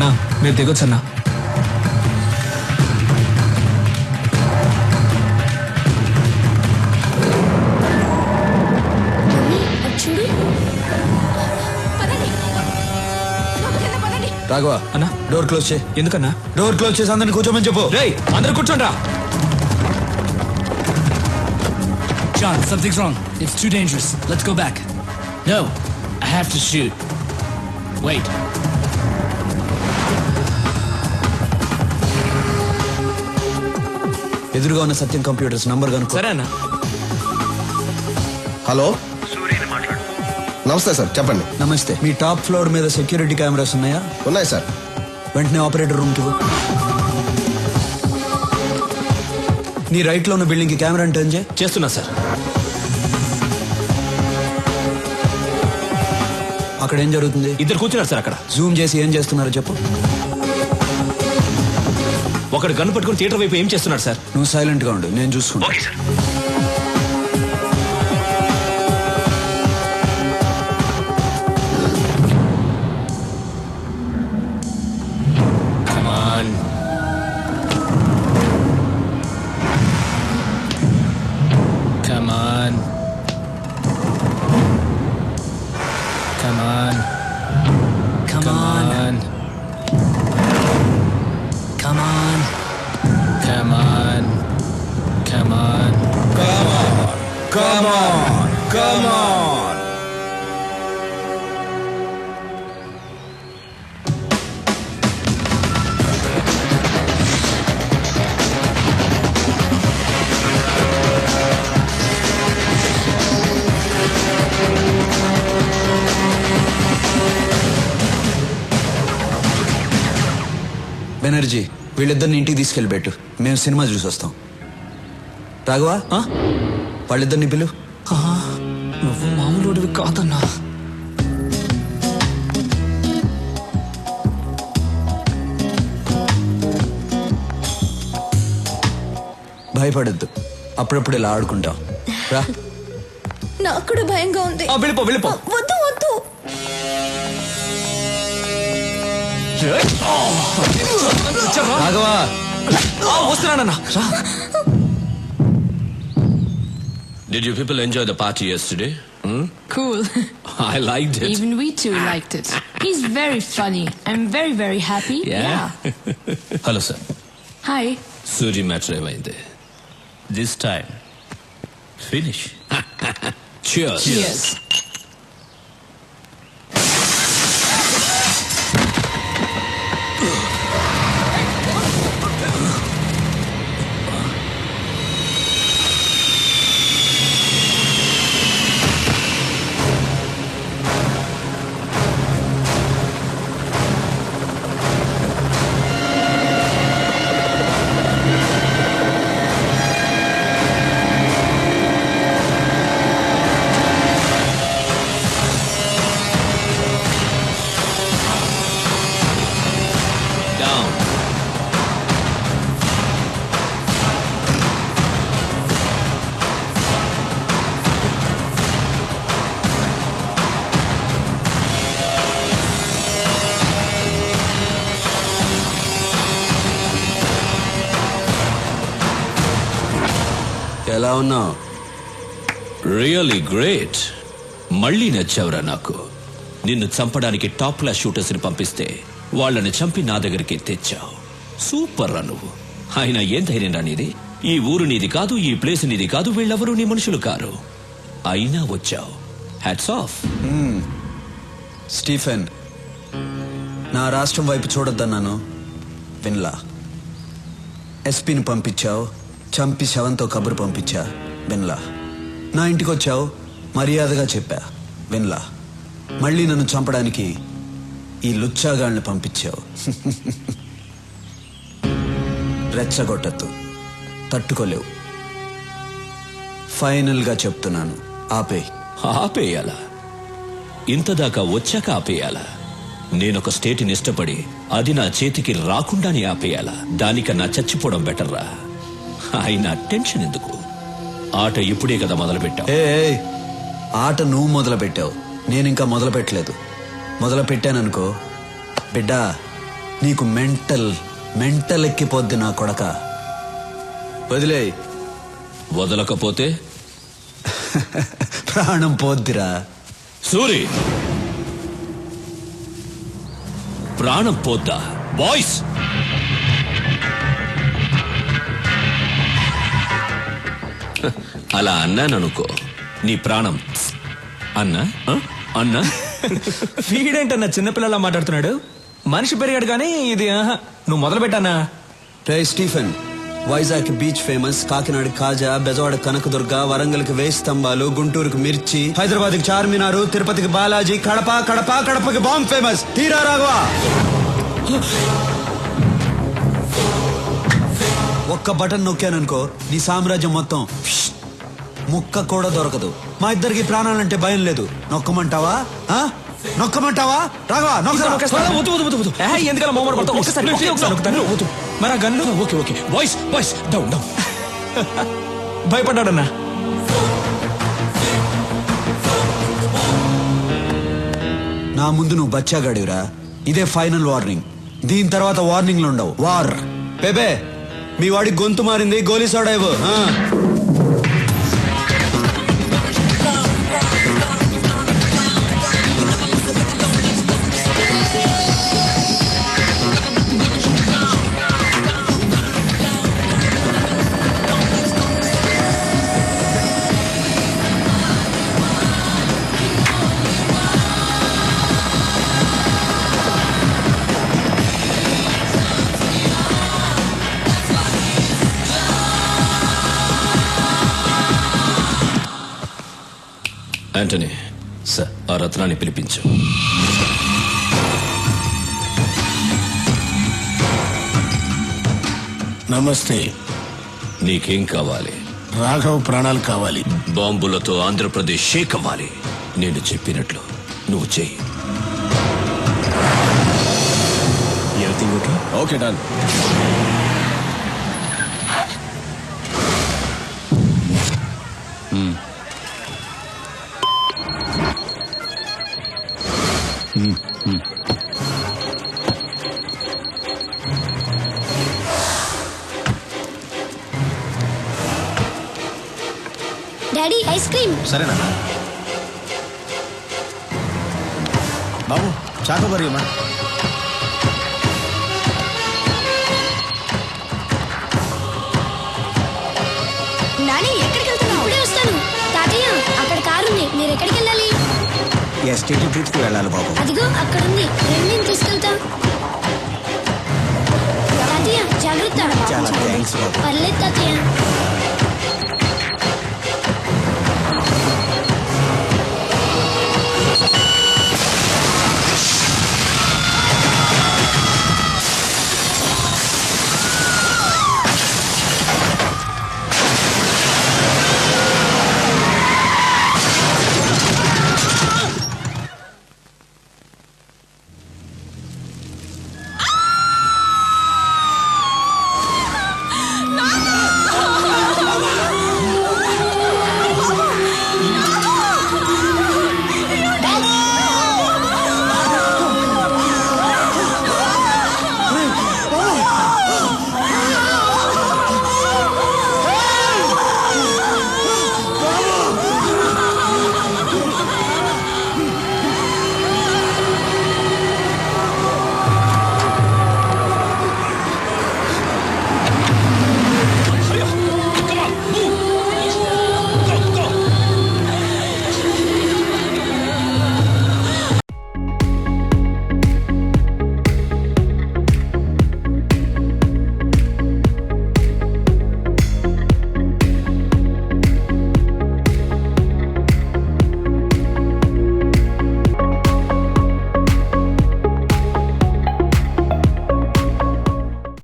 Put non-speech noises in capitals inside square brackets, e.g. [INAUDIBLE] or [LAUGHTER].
అన్నా మీరు దిగొచ్చు అన్నా రాఘవ అన్నా డోర్ క్లోజ్ చేయి ఎందుకన్నా డోర్ క్లోజ్ చేసి అందరిని కూర్చోమని చెప్పు రేయ్ అందరూ కూర్చోండ్రా John, something's wrong. It's too dangerous. Let's go back. No, I have to shoot. Wait. ఎదురుగా ఉన్న సత్యం కంప్యూటర్స్ నంబర్ కనుక్కో. సరే అన్నా హలో నమస్తే సార్ చెప్పండి. నమస్తే. మీ టాప్ ఫ్లోర్ మీద సెక్యూరిటీ కెమెరాస్ ఉన్నాయా? ఉన్నాయి సార్. వెంటనే ఆపరేటర్ రూమ్కి నీ రైట్లో ఉన్న బిల్డింగ్కి కెమెరా టర్న్ చేయి. చేస్తున్నా సార్. అక్కడ ఏం జరుగుతుంది? ఇద్దరు కూర్చున్నారు సార్ అక్కడ. జూమ్ చేసి ఏం చేస్తున్నారో చెప్పు. ఒకడు గన్ను పట్టుకుని థియేటర్ వైపు ఏం చేస్తున్నాడు సార్? నువ్వు సైలెంట్గా ఉండు నేను చూసుకుంటా. Come on, come on. Banerjee వీళ్ళిద్దరిని ఇంటికి తీసుకెళ్ళి పెట్టు మేము సినిమా చూసి వస్తాం రాఘవా ఆ? వాళ్ళిద్దరిని పిలు. నువ్వు మామూలుడివి కాదన్నా. భయపడద్దు. అప్పుడప్పుడు ఇలా ఆడుకుంటాం. రా. నాకు కూడా భయంగా ఉంది. ఆ, వెళ్ళిపో వెళ్ళిపో. వద్దు వద్దు. రాఘవా. ఆ, వస్తున్నానన్నా. రా. Did you people enjoy the party yesterday? Hmm? Cool. [LAUGHS] I liked it. Even we two ah. liked it. He's very funny. I'm very, very happy. Yeah. yeah. [LAUGHS] Hello, sir. Hi. Suri Matravainde. This time, finish. [LAUGHS] Cheers. Cheers. Cheers. ఎలా ఉన్నావు really great మళ్ళీ నచ్చావురా నాకు. నిన్ను చంపడానికి top class షూటర్స్ని పంపిస్తే వాళ్ళని చంపి నా దగ్గరికి తెచ్చావు. సూపర్ రా నువ్వు. అయినా ఏం ధైర్యం రా నీది? ఈ ఊరు నీది కాదు ఈ ప్లేస్ నీది కాదు వీళ్ళెవరూ నీ మనుషులు కారు. అయినా వచ్చావు. హ్యాట్స్ ఆఫ్ స్టీఫెన్ నా రాష్ట్రం వైపు చూడొద్దన్నాను. విన్లా. ఎస్పీని పంపించావు. చంపి శవంతో కబురు పంపించా విన్లా. నా ఇంటికి వచ్చావు మర్యాదగా చెప్పా విన్లా. మళ్ళీ నన్ను చంపడానికి ఈ లుచ్చాగాళ్ళని పంపించావు. [LAUGHS] రెచ్చగొట్టద్దు తట్టుకోలేవు. ఫైనల్గా చెప్తున్నాను ఆపే ఆపేయాలా? ఇంతదాకా వచ్చాక ఆపేయాలా? నేనొక స్టేట్ని ఇష్టపడి అది నా చేతికి రాకుండానే ఆపేయాలా? దానికన్నా చచ్చిపోవడం బెటర్ రా అయినా టెన్షన్ ఎందుకు? ఆట ఇప్పుడే కదా మొదలుపెట్టావు. ఏ ఆట నువ్వు మొదలు పెట్టావు నేను ఇంకా మొదలు పెట్టలేదు మొదలు పెట్టాననుకో బిడ్డ నీకు మెంటల్ మెంటల్ ఎక్కిపోద్ది నా కొడక. వదిలే వదలకపోతే? [LAUGHS] ప్రాణం పోద్దిరా. సూరి! ప్రాణం పోద్దా? బాయ్స్! అలా అన్నాననుకో నీ ప్రాణం అన్నా? అన్నా వీడేంటన్నా చిన్నపిల్లలా మాట్లాడుతున్నాడు మనిషి పెరిగాడు కానీ ఇది ఆహా. నువ్వు మొదలు పెట్టానా రే Stephen Vizag beach famous Kakinada కాజా బెజవాడ కనకదుర్గ వరంగల్కి వేయి స్తంభాలు గుంటూరుకి మిర్చి హైదరాబాద్కి చార్మినారు తిరుపతికి బాలాజీ కడప కడప కడపకి బాంబ్ ఫేమస్ తీరా రాఘవా ఒక్క బటన్ నొక్కాననుకో నీ సామ్రాజ్యం మొత్తం. ముక్క కూడా దొరకదు. మా ఇద్దరికి ప్రాణాలంటే భయం లేదు. నొక్కమంటావా? ఆ? నొక్కమంటావా? రాఘవా నొక్కరా. ఎందుకలా పడతావు? ఒకసారి. వద్దు. మరి ఆ gun? Okay okay boys boys down down భయపడ్డాడన్నా? నా ముందు నువ్వు బచ్చాగాడివిరా. ఇదే ఫైనల్ వార్నింగ్. దీని తర్వాత వార్నింగ్లు ఉండవు వార్. బేబే మీ వాడి గొంతు మారింది గోలీ సోడా ఇవ్వు ఆ. యాంటనీ సార్ ఆ రత్నాన్ని పిలిపించు. నమస్తే. నీకేం కావాలి? రాఘవ్ ప్రాణాలు కావాలి. బాంబులతో ఆంధ్రప్రదేశ్ షేక్ అవ్వాలి. నేను చెప్పినట్లు నువ్వు చెయ్యి. Okay done daddy ice cream. సరేనా? బాబు చాకోబరి అమ్మా ఎస్టీటీ ట్రిప్కి వెళ్ళాలి బాబు. అదిగో అక్కడ ఉంది నేను తీసుకెళ్తా తాతయ్య జాగ్రత్త. చాలా థ్యాంక్స్ బాబు. పర్లేదు తాతయ్య.